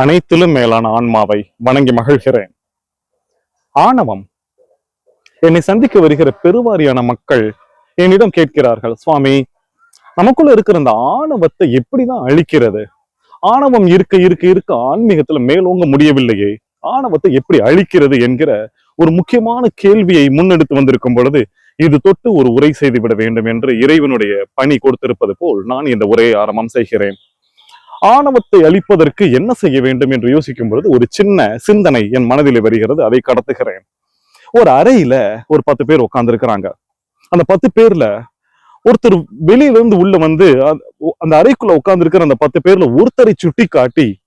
அனைத்திலும் மேலான ஆன்மாவை வணங்கி மகிழ்கிறேன். ஆணவம். என்னை சந்திக்க வருகிற பெருவாரியான மக்கள் என்னிடம் கேட்கிறார்கள் சுவாமி நமக்குள்ள இருக்கிற அந்த ஆணவத்தை எப்படிதான் அழிக்கிறது? ஆணவம் இருக்க இருக்க இருக்க ஆன்மீகத்துல மேலோங்க முடியவில்லையே. ஆணவத்தை எப்படி அழிக்கிறது என்கிற ஒரு முக்கியமான கேள்வியை முன்னெடுத்து வந்திருக்கும் பொழுது இது தொட்டு ஒரு உரை செய்து விட வேண்டும் என்று இறைவனுடைய பணி கொடுத்திருப்பது போல் நான் இந்த உரையை ஆரம்பம் செய்கிறேன். ஆணவத்தை அழிப்பதற்கு என்ன செய்ய வேண்டும் என்று யோசிக்கும் பொழுது ஒரு சின்ன சிந்தனை என் மனதில் வருகிறது. அதை கடத்துகிறேன். ஒரு அறையில ஒரு பத்து பேர் உட்கார்ந்து இருக்கிறாங்க அந்த பத்து பேர்ல ஒருத்தர் வெளியில இருந்து உள்ள வந்து அந்த- அந்த அறைக்குள்ள உட்கார்ந்து இருக்கிற அந்த பத்து பேர்ல ஒருத்தரை சுட்டி காட்டி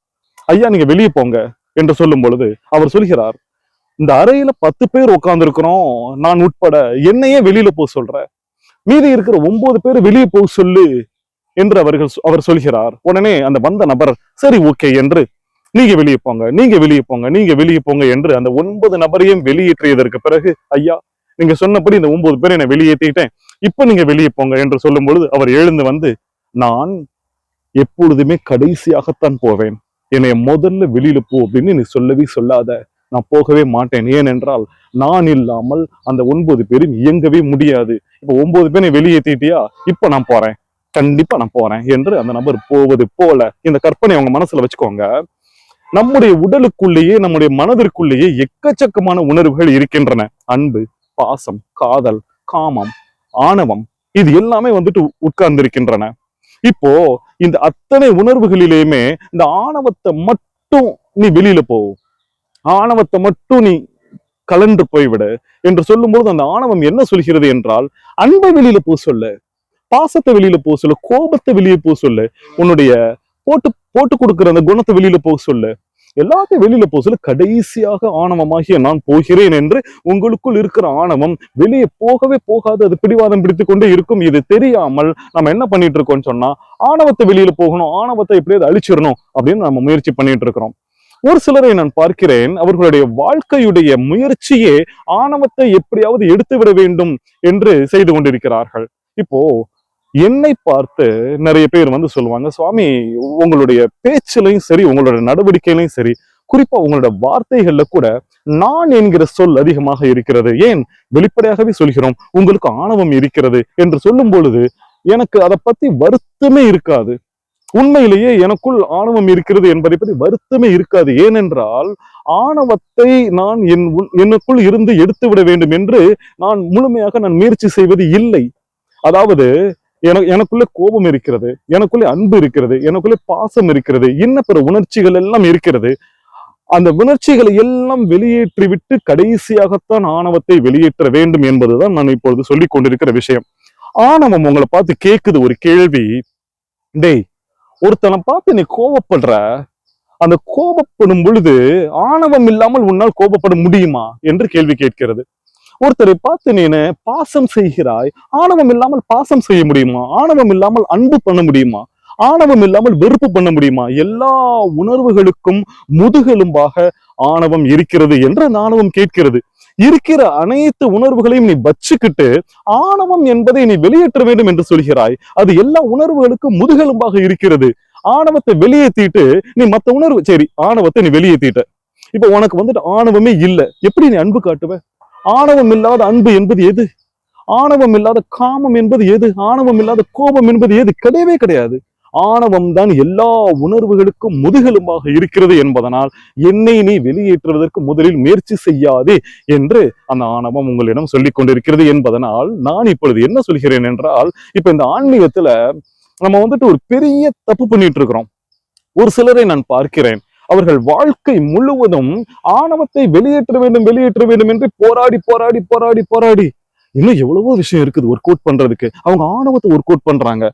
ஐயா நீங்க வெளியே போங்க என்று சொல்லும் பொழுது அவர் சொல்கிறார் இந்த அறையில பத்து பேர் உட்கார்ந்து இருக்கிறோம் நான் உட்பட என்னையே வெளியில போக சொல்ற. மீதி இருக்கிற ஒன்பது பேர் வெளியே போக சொல்லு. என்று அவர்கள் அவர் சொல்கிறார். உடனே அந்த வந்த நபர் சரி ஓகே என்று நீங்க வெளியே போங்க நீங்க வெளியே போங்க நீங்க வெளியே போங்க என்று அந்த ஒன்பது நபரையும் வெளியேற்றியதற்கு பிறகு ஐயா நீங்க சொன்னபடி இந்த ஒன்பது பேரை நான் வெளியேற்றிட்டேன். இப்ப நீங்க வெளியே போங்க என்று சொல்லும் பொழுது அவர் எழுந்து வந்து நான் எப்பொழுதுமே கடைசியாகத்தான் போவேன். என்னை முதல்ல வெளியில போ அப்படின்னு நீ சொல்லவே சொல்லாத. நான் போகவே மாட்டேன். ஏனென்றால் நான் இல்லாமல் அந்த ஒன்பது பேரும் இயங்கவே முடியாது. இப்ப ஒன்பது பேரை வெளியேற்றிட்டியா? இப்ப நான் போறேன். கண்டிப்பா நான் போறேன் என்று அந்த நபர் போவது போல இந்த கற்பனை அவங்க மனசுல வச்சுக்கோங்க. நம்முடைய உடலுக்குள்ளேயே நம்முடைய மனதிற்குள்ளேயே எக்கச்சக்கமான உணர்வுகள் இருக்கின்றன. அன்பு பாசம் காதல் காமம் ஆணவம் இது எல்லாமே வந்துட்டு உட்கார்ந்திருக்கின்றன. இப்போ இந்த அத்தனை உணர்வுகளிலேயுமே இந்த ஆணவத்தை மட்டும் நீ வெளியில போ. ஆணவத்தை மட்டும் நீ கலன்று போய்விடு என்று சொல்லும்போது அந்த ஆணவம் என்ன சொல்கிறது என்றால் அன்பை வெளியில போ சொல்லு. பாசத்தை வெளியில போ சொல்லு கோபத்தை வெளியே போக சொல்லு உன்னுடைய போட்டு போட்டு கொடுக்கிற அந்த குணத்தை வெளியில போக சொல்லு. எல்லாத்தையும் வெளியில போக சொல்லு. கடைசியாக ஆணவமாகிய நான் போகிறேன் என்று உங்களுக்குள் இருக்கிற ஆணவம் வெளியே போகவே போகாது. அது பிடிவாதம் பிடித்து கொண்டே இருக்கும். இது தெரியாமல் நம்ம என்ன பண்ணிட்டு இருக்கோம்னு சொன்னா ஆணவத்தை வெளியில போகணும் ஆணவத்தை எப்படியாவது அழிச்சிடணும் அப்படின்னு நம்ம முயற்சி பண்ணிட்டு இருக்கிறோம். ஒரு சிலரை நான் பார்க்கிறேன் அவர்களுடைய வாழ்க்கையுடைய முயற்சியே ஆணவத்தை எப்படியாவது எடுத்து விட வேண்டும் என்று செய்து கொண்டிருக்கிறார்கள். இப்போ என்னை பார்த்து நிறைய பேர் வந்து சொல்லுவாங்க சுவாமி உங்களுடைய பேச்சிலையும் சரி உங்களுடைய நடவடிக்கையிலையும் சரி குறிப்பா உங்களோட வார்த்தைகள்ல கூட நான் என்கிற சொல் அதிகமாக இருக்கிறது. ஏன்? வெளிப்படையாகவே சொல்கிறோம் உங்களுக்கு ஆணவம் இருக்கிறது. என்று சொல்லும் பொழுது எனக்கு அதை பத்தி வருத்தமே இருக்காது. உண்மையிலேயே எனக்குள் ஆணவம் இருக்கிறது என்பதை பற்றி வருத்தமே இருக்காது. ஏனென்றால் ஆணவத்தை நான் என் உள்- எனக்குள் இருந்து எடுத்து விட வேண்டும் என்று நான் முழுமையாக நான் முயற்சி செய்வது இல்லை. அதாவது எனக்கு எனக்குள்ள கோபம் இருக்கிறது எனக்குள்ளே அன்பு இருக்கிறது எனக்குள்ளே பாசம் இருக்கிறது இன்ன பிற உணர்ச்சிகள் எல்லாம் இருக்கிறது. அந்த உணர்ச்சிகளை எல்லாம் வெளியேற்றி விட்டு கடைசியாகத்தான் ஆணவத்தை வெளியேற்ற வேண்டும் என்பதுதான் நான் இப்பொழுது சொல்லிக் கொண்டிருக்கிற விஷயம். ஆணவம் உங்களை பார்த்து கேக்குது ஒரு கேள்வி. டேய் ஒருத்தனை பார்த்து நீ கோபப்படுற. அந்த கோபப்படும் பொழுது ஆணவம் இல்லாமல் உன்னால் கோபப்பட முடியுமா? என்று கேள்வி கேட்கிறது. ஒருத்தரை பார்த்து நீனு பாசம் செய்கிறாய்? ஆணவம் இல்லாமல் பாசம் செய்ய முடியுமா? ஆணவம் இல்லாமல் அன்பு பண்ண முடியுமா? ஆணவம் இல்லாமல் வெறுப்பு பண்ண முடியுமா? எல்லா உணர்வுகளுக்கும் முதுகெலும்பாக ஆணவம் இருக்கிறது என்று அந்த ஆணவம் கேட்கிறது. இருக்கிற அனைத்து உணர்வுகளையும் நீ வச்சுக்கிட்டு ஆணவம் என்பதை நீ வெளியேற்ற வேண்டும் என்று சொல்கிறாய். அது எல்லா உணர்வுகளுக்கும் முதுகெலும்பாக இருக்கிறது. ஆணவத்தை வெளியேற்றிட்டு நீ மத்த உணர்வு சரி ஆணவத்தை நீ வெளியேற்றிட்ட இப்ப உனக்கு வந்துட்டு ஆணவமே இல்ல. எப்படி நீ அன்பு காட்டுவ? ஆணவம் இல்லாத அன்பு என்பது எது? ஆணவம் இல்லாத காமம் என்பது எது? ஆணவம் இல்லாத கோபம் என்பது எது? கிடையவே கிடையாது. ஆணவம் தான் எல்லா உணர்வுகளுக்கும் முதுகெலும்பாக இருக்கிறது என்பதனால் என்னை நீ வெளியேற்றுவதற்கு முதலில் முயற்சி செய்யாதே என்று அந்த ஆணவம் உங்களிடம் சொல்லிக் கொண்டிருக்கிறது என்பதனால் நான் இப்பொழுது என்ன சொல்கிறேன் என்றால் இப்ப இந்த ஆன்மீகத்துல நம்ம வந்துட்டு ஒரு பெரிய தப்பு பண்ணிட்டு இருக்கிறோம். ஒரு சிலரை நான் பார்க்கிறேன். அவர்கள் வாழ்க்கை முழுவதும் ஆணவத்தை வெளியேற்ற வேண்டும் வெளியேற்ற வேண்டும் என்று போராடி போராடி போராடி போராடி. இன்னும் எவ்வளவோ விஷயம் இருக்குது ஒர்க் அவுட் பண்றதுக்கு. அவங்க ஆணவத்தை ஒர்க் அவுட் பண்றாங்க.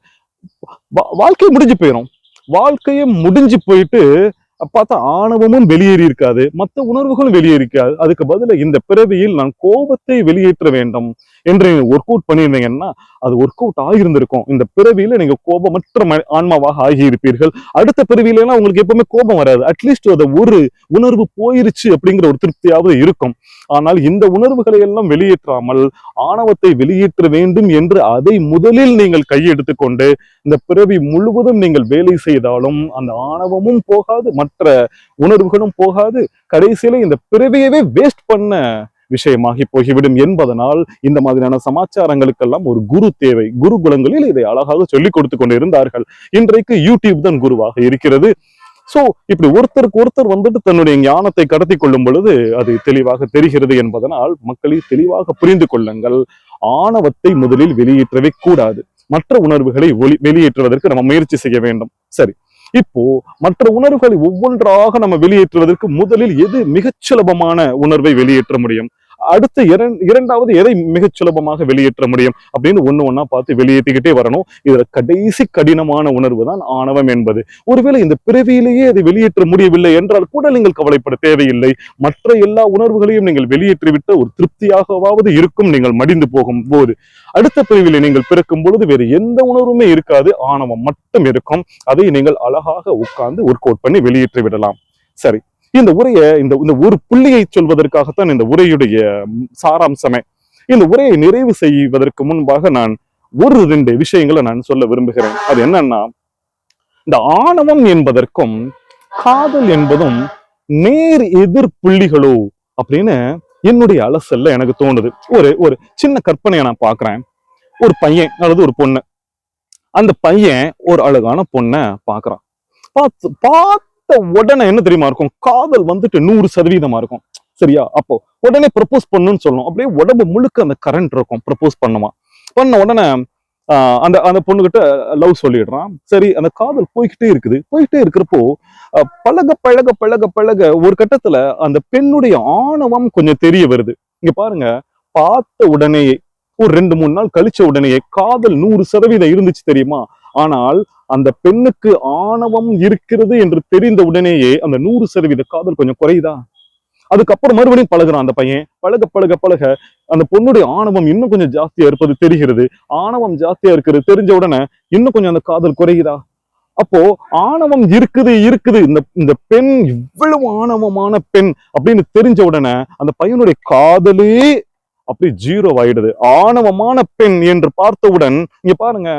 வாழ்க்கை முடிஞ்சு போயிடும் வாழ்க்கையே முடிஞ்சு போயிட்டு பார்த்தா ஆணவமும் வெளியேறி இருக்காது மற்ற உணர்வுகளும் வெளியேறிக்காது அதுக்கு பதிலா இந்த பிறவியில் நான் கோபத்தை வெளியேற்ற வேண்டும் என்று ஒர்க் அவுட் பண்ணியிருந்தீங்கன்னா அது ஒர்க் அவுட் ஆகியிருந்திருக்கும் இந்த பிறவியில நீங்க கோபமற்ற ஆன்மாவாக ஆகியிருப்பீர்கள். அடுத்த பிறவியில எல்லாம் உங்களுக்கு எப்பவுமே கோபம் வராது. அட்லீஸ்ட் அதை ஒரு உணர்வு போயிருச்சு அப்படிங்கிற ஒரு திருப்தியாவது இருக்கும். ஆனால் இந்த உணர்வுகளை எல்லாம் வெளியேற்றாமல் ஆணவத்தை வெளியேற்ற வேண்டும் என்று அதை முதலில் நீங்கள் கையெடுத்து கொண்டு இந்த பிறவி முழுவதும் நீங்கள் வேலை செய்தாலும் அந்த ஆணவமும் போகாது மற்ற உணர்வுகளும் போகாது. கடைசியில இந்த பிறவியவே வேஸ்ட் பண்ண விஷயமாகி போய்விடும் என்பதனால் இந்த மாதிரியான சமாச்சாரங்களுக்கெல்லாம் ஒரு குரு தேவை. குருகுலங்களில் இதை அழகாக சொல்லிக் கொடுத்து கொண்டு இருந்தார்கள் இன்றைக்கு யூடியூப் தான் குருவாக இருக்கிறது. சோ இப்படி ஒருத்தருக்கு ஒருத்தர் வந்துட்டு தன்னுடைய ஞானத்தை கடத்தி கொள்ளும் பொழுது அது தெளிவாக தெரிகிறது என்பதனால் மக்களை தெளிவாக புரிந்து கொள்ளுங்கள். ஆணவத்தை முதலில் வெளியேற்றவே கூடாது. மற்ற உணர்வுகளை ஒளி வெளியேற்றுவதற்கு நம்ம முயற்சி செய்ய வேண்டும். சரி. இப்போ மற்ற உணர்வுகளை ஒவ்வொன்றாக நம்ம வெளியேற்றுவதற்கு முதலில் எது மிகச் சுலபமான உணர்வை வெளியேற்ற முடியும்? அடுத்து இரண்- இரண்டாவது எதை மிகச் சுலபமாக வெளியேற்ற முடியும் அப்படின்னு ஒண்ணு ஒன்றா பார்த்து வெளியேற்றிக்கிட்டே வரணும். இதுல கடைசி கடினமான உணர்வு தான் ஆணவம் என்பது. ஒருவேளை இந்த பிறவியிலேயே அதை வெளியேற்ற முடியவில்லை என்றால் கூட நீங்கள் கவலைப்பட தேவையில்லை. மற்ற எல்லா உணர்வுகளையும் நீங்கள் வெளியேற்றிவிட்டு ஒரு திருப்தியாகவாவது இருக்கும் நீங்கள் மடிந்து போகும் போது அடுத்த பிரிவில் நீங்கள் பிறக்கும் பொழுது வேறு எந்த உணர்வுமே இருக்காது. ஆணவம் மட்டும் இருக்கும். அதை நீங்கள் அழகாக உட்கார்ந்து ஒர்க் அவுட் பண்ணி வெளியேற்றி விடலாம் சரி. இந்த உரையை இந்த இந்த ஒரு புள்ளியை சொல்வதற்காகத்தான் இந்த உரையுடைய சாராம்சமே. இந்த உரையை நிறைவு செய்வதற்கு முன்பாக நான் ஒரு ரெண்டு விஷயங்களை நான் சொல்ல விரும்புகிறேன். அது என்னன்னா இந்த ஆணவம் என்பதற்கும் காதல் என்பதும் நேர் எதிர் புள்ளிகளோ அப்படின்னு என்னுடைய அலசல்ல எனக்கு தோணுது. ஒரு ஒரு சின்ன கற்பனையை நான் பாக்குறேன் ஒரு பையன் அல்லது ஒரு பொண்ணு. அந்த பையன் ஒரு அழகான பொண்ணை பாக்குறான் பார்த்து பார்த்து உடனே என்ன தெரியுமா இருக்கும்? காதல் வந்துட்டு நூறு சதவீதமா இருக்கும். சரியா? அப்போ உடனே ப்ரப்போஸ் பண்ணுன்னு சொல்லணும். அப்படியே உடம்பு முழுக்க அந்த கரண்ட் இருக்கும். ப்ரப்போஸ் பண்ணுமா பண்ண உடனே அந்த அந்த பொண்ணுகிட்ட லவ் சொல்லிடுறான். சரி அந்த காதல் போய்கிட்டே இருக்குது. போய்கிட்டே இருக்கிறப்போ பழக பழக பழக பழக ஒரு கட்டத்துல அந்த பெண்ணுடைய ஆணவம் கொஞ்சம் தெரிய வருது. இங்க பாருங்க. பார்த்த உடனேயே ஒரு ரெண்டு மூணு நாள் கழிச்ச உடனேயே காதல் நூறு சதவீதம் இருந்துச்சு தெரியுமா? ஆனால் அந்த பெண்ணுக்கு ஆணவம் இருக்கிறது என்று தெரிந்த உடனேயே அந்த நூறு சதவீத காதல் கொஞ்சம் குறையுதா? அதுக்கப்புறம் மறுபடியும் பழகுறான் அந்த பையன். பழக பழக பழக அந்த பொண்ணுடைய ஆணவம் இன்னும் கொஞ்சம் ஜாஸ்தியா இருப்பது தெரிகிறது. ஆணவம் ஜாஸ்தியா இருக்கிறது தெரிஞ்ச உடனே இன்னும் கொஞ்சம் அந்த காதல் குறையுதா? அப்போ ஆணவம் இருக்குது இருக்குது. இந்த இந்த பெண் இவ்வளவு ஆணவமான பெண் அப்படின்னு தெரிஞ்ச உடனே அந்த பையனுடைய காதலே அப்படி ஜீரோ ஆயிடுது. ஆணவமான பெண் என்று பார்த்தவுடன் இங்க பாருங்க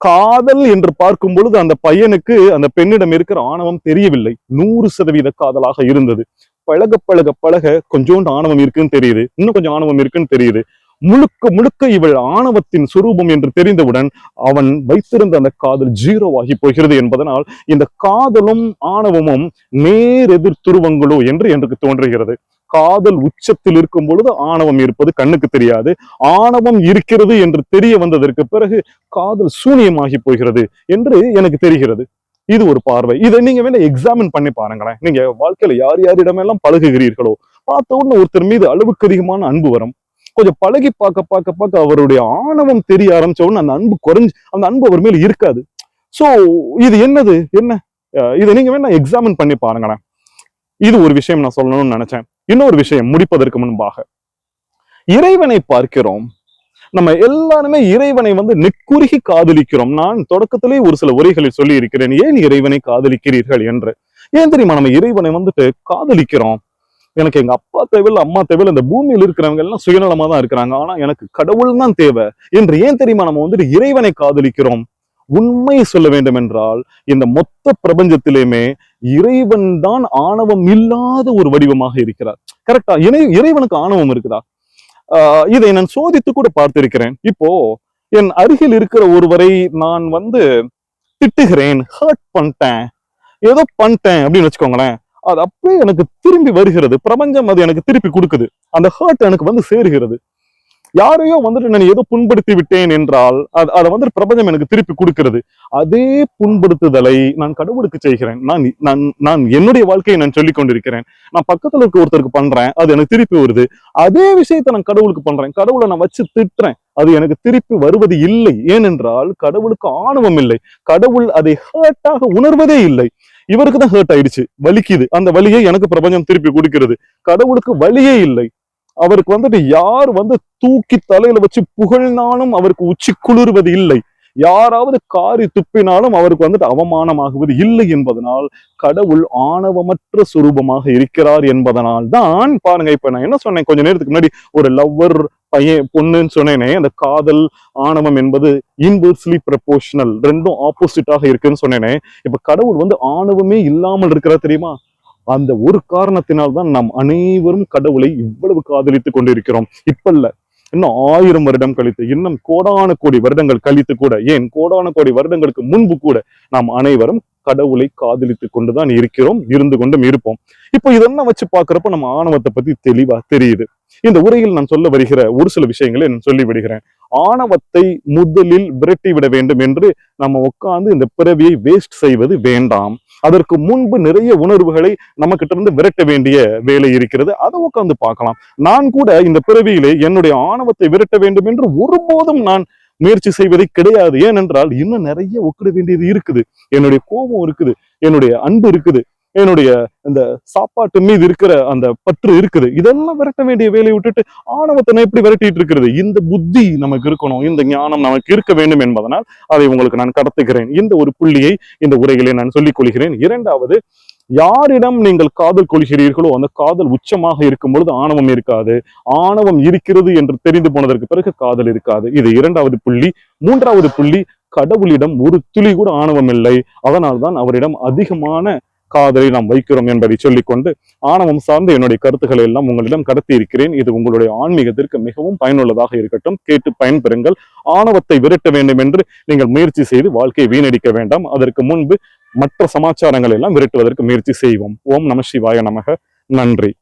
காதல் என்று பார்க்கும் பொழுது அந்த பையனுக்கு அந்த பெண்ணிடம் இருக்கிற ஆணவம் தெரியவில்லை. நூறு சதவீத காதலாக இருந்தது. பழக பழக பழக கொஞ்சோண்டு ஆணவம் இருக்குன்னு தெரியுது. இன்னும் கொஞ்சம் ஆணவம் இருக்குன்னு தெரியுது. முழுக்க முழுக்க இவள் ஆணவத்தின் சுரூபம் என்று தெரிந்தவுடன் அவன் வைத்திருந்த அந்த காதல் ஜீரோ ஆகி போகிறது என்பதனால் இந்த காதலும் ஆணவமும் நேர் எதிர் துருவங்களோ என்று எனக்கு தோன்றுகிறது. காதல் உச்சத்தில் இருக்கும் பொழுது ஆணவம் இருப்பது கண்ணுக்கு தெரியாது. ஆணவம் இருக்கிறது என்று தெரிய வந்ததற்கு பிறகு காதல் சூனியமாகி போகிறது என்று எனக்கு தெரிகிறது. இது ஒரு பார்வை. இதை நீங்க வேணா எக்ஸாமின் பண்ணி பாருங்களேன். நீங்க வாழ்க்கையில யார் யாரிடமெல்லாம் பழகுகிறீர்களோ பார்த்த உடனே ஒருத்தர் மீது அளவுக்கு அதிகமான அன்பு வரும். கொஞ்சம் பழகி பார்க்க பார்க்க பார்க்க அவருடைய ஆணவம் தெரிய ஆரம்பிச்ச உடனே அந்த அன்பு குறைஞ்சு அந்த அன்பு அவர் மேல இருக்காது. சோ இது என்னது? என்ன? அஹ் இதை நீங்க வேணா எக்ஸாமின் பண்ணி பாருங்களேன். இது ஒரு விஷயம் நான் சொல்லணும்னு நினைச்சேன். இன்னொரு விஷயம் முடிப்பதற்கு முன்பாக. இறைவனை பார்க்கிறோம். நம்ம எல்லாருமே இறைவனை வந்து நெக்குருகி காதலிக்கிறோம். நான் தொடக்கத்திலே ஒரு சில உரைகளில் சொல்லி இருக்கிறேன் ஏன் இறைவனை காதலிக்கிறீர்கள்? என்று. ஏன் தெரியுமா? நம்ம இறைவனை வந்துட்டு காதலிக்கிறோம். எனக்கு எங்க அப்பா தேவையில்ல அம்மா தேவையில்ல இந்த பூமியில் இருக்கிறவங்க எல்லாம் சுயநலமா தான் இருக்கிறாங்க. ஆனா எனக்கு கடவுள் தான் தேவை என்று ஏன் தெரியுமா? நம்ம வந்துட்டு இறைவனை காதலிக்கிறோம். உண்மை சொல்ல வேண்டும் என்றால் இந்த மொத்த பிரபஞ்சத்திலேயுமே இறைவன் தான் ஆணவம் இல்லாத ஒரு வடிவமாக இருக்கிறார். கரெக்டா இறை இறைவனுக்கு ஆணவம் இருக்குதா? ஆஹ் இதை நான் சோதித்து கூட பார்த்திருக்கிறேன். இப்போ என் அருகில் இருக்கிற ஒருவரை நான் வந்து திட்டுகிறேன் ஹர்ட் பண்ணிட்டேன் ஏதோ பண்ணிட்டேன் அப்படின்னு வச்சுக்கோங்களேன் அது அப்படியே எனக்கு திரும்பி வருகிறது. பிரபஞ்சம் அது எனக்கு திருப்பி கொடுக்குது. அந்த ஹர்ட் எனக்கு வந்து சேருகிறது. யாரையோ வந்துட்டு நான் ஏதோ புண்படுத்தி விட்டேன் என்றால் அது அதை வந்து பிரபஞ்சம் எனக்கு திருப்பி கொடுக்கிறது. அதே புண்படுத்துதலை நான் கடவுளுக்கு செய்கிறேன். நான் நான் நான் என்னுடைய வாழ்க்கையை நான் சொல்லிக் கொண்டிருக்கிறேன். நான் பக்கத்துல இருக்க ஒருத்தருக்கு பண்றேன் அது எனக்கு திருப்பி வருது. அதே விஷயத்தை நான் கடவுளுக்கு பண்றேன். கடவுளை நான் வச்சு திட்டுறேன் அது எனக்கு திருப்பி வருவது இல்லை. ஏனென்றால் கடவுளுக்கு ஆணவம் இல்லை. கடவுள் அதை ஹேர்ட்டாக உணர்வதே இல்லை. இவருக்கு தான் ஹேர்ட் ஆயிடுச்சு. வலிக்குது. அந்த வலியை எனக்கு பிரபஞ்சம் திருப்பி கொடுக்கிறது. கடவுளுக்கு வலியே இல்லை. அவருக்கு வந்துட்டு யார் வந்து தூக்கி தலையில வச்சு புகழ்னாலும் அவருக்கு உச்சி குளிர்வது இல்லை. யாராவது காரி துப்பினாலும் அவருக்கு வந்துட்டு அவமானமாகுவது இல்லை என்பதனால் கடவுள் ஆணவமற்ற சுரூபமாக இருக்கிறார் என்பதனால் தான் பாருங்க இப்ப நான் என்ன சொன்னேன்? கொஞ்ச நேரத்துக்கு முன்னாடி ஒரு லவ்வர் பையன் பொண்ணுன்னு சொன்னேனே அந்த காதல் ஆணவம் என்பது இன்வெர்ஸ்லி ப்ரப்போர்ஷனல் ரெண்டும் ஆப்போசிட்டாக இருக்குன்னு சொன்னேனே. இப்ப கடவுள் வந்து ஆணவமே இல்லாமல் இருக்கிறா தெரியுமா? அந்த ஒரு காரணத்தினால் தான் நாம் அனைவரும் கடவுளை இவ்வளவு காதலித்துக் கொண்டிருக்கிறோம். இப்பல்ல இன்னும் ஆயிரம் வருடம் கழித்து இன்னும் கோடான கோடி வருடங்கள் கழித்து கூட ஏன் கோடான கோடி வருடங்களுக்கு முன்பு கூட நாம் அனைவரும் கடவுளை காதலித்துக் கொண்டுதான் இருக்கிறோம் இருந்து கொண்டும் இருப்போம். இப்போ இதெல்லாம் வச்சு பாக்குறப்ப நம்ம ஆணவத்தை பத்தி தெளிவா தெரியுது. இந்த உரையில் நான் சொல்ல வருகிற ஒரு சில விஷயங்களை நான் சொல்லி விடுகிறேன் ஆணவத்தை முதலில் விரட்டி விட வேண்டும் என்று நம்ம உட்கார்ந்து இந்த பிறவியை வேஸ்ட் செய்வது வேண்டாம். அதற்கு முன்பு நிறைய உணர்வுகளை நம்ம கிட்ட இருந்து விரட்ட வேண்டிய வேலை இருக்கிறது. அதை உட்கார்ந்து பார்க்கலாம். நான் கூட இந்த பிறவியிலே என்னுடைய ஆணவத்தை விரட்ட வேண்டும் என்று ஒருபோதும் நான் முயற்சி செய்வதை கிடையாது. ஏனென்றால் இன்னும் நிறைய ஒக்கிட வேண்டியது இருக்குது. என்னுடைய கோபம் இருக்குது. என்னுடைய அன்பு இருக்குது. என்னுடைய இந்த சாப்பாட்டு மீது இருக்கிற அந்த பற்று இருக்குது. இதெல்லாம் விரட்ட வேண்டிய வேலையை விட்டுட்டு ஆணவத்தை எப்படி விரட்டிட்டு இருக்கிறது? இந்த புத்தி நமக்கு இருக்கணும். இந்த ஞானம் நமக்கு இருக்க வேண்டும் என்பதனால் அதை உங்களுக்கு நான் கடத்துகிறேன். இந்த ஒரு புள்ளியை இந்த உரைகளை நான் சொல்லிக் கொள்கிறேன். இரண்டாவது யாரிடம் நீங்கள் காதல் கொள்கிறீர்களோ அந்த காதல் உச்சமாக இருக்கும் பொழுது ஆணவம் இருக்காது. ஆணவம் இருக்கிறது என்று தெரிந்து போனதற்கு பிறகு காதல் இருக்காது. இது இரண்டாவது புள்ளி. மூன்றாவது புள்ளி கடவுளிடம் ஒரு துளி கூட ஆணவம் இல்லை. அதனால்தான் அவரிடம் அதிகமான காதலை நாம் வைக்கிறோம் என்பதை சொல்லிக்கொண்டு ஆணவம் சார்ந்த என்னுடைய கருத்துக்களை எல்லாம் உங்களிடம் கடத்தி இருக்கிறேன் இது உங்களுடைய ஆன்மீகத்திற்கு மிகவும் பயனுள்ளதாக இருக்கட்டும். கேட்டு பயன்பெறுங்கள். ஆணவத்தை விரட்ட வேண்டும் என்று நீங்கள் முயற்சி செய்து வாழ்க்கையை வீணடிக்க வேண்டாம். அதற்கு முன்பு மற்ற சமாச்சாரங்கள் எல்லாம் விரட்டுவதற்கு முயற்சி செய்வோம். ஓம் நம சிவாய நமக. நன்றி.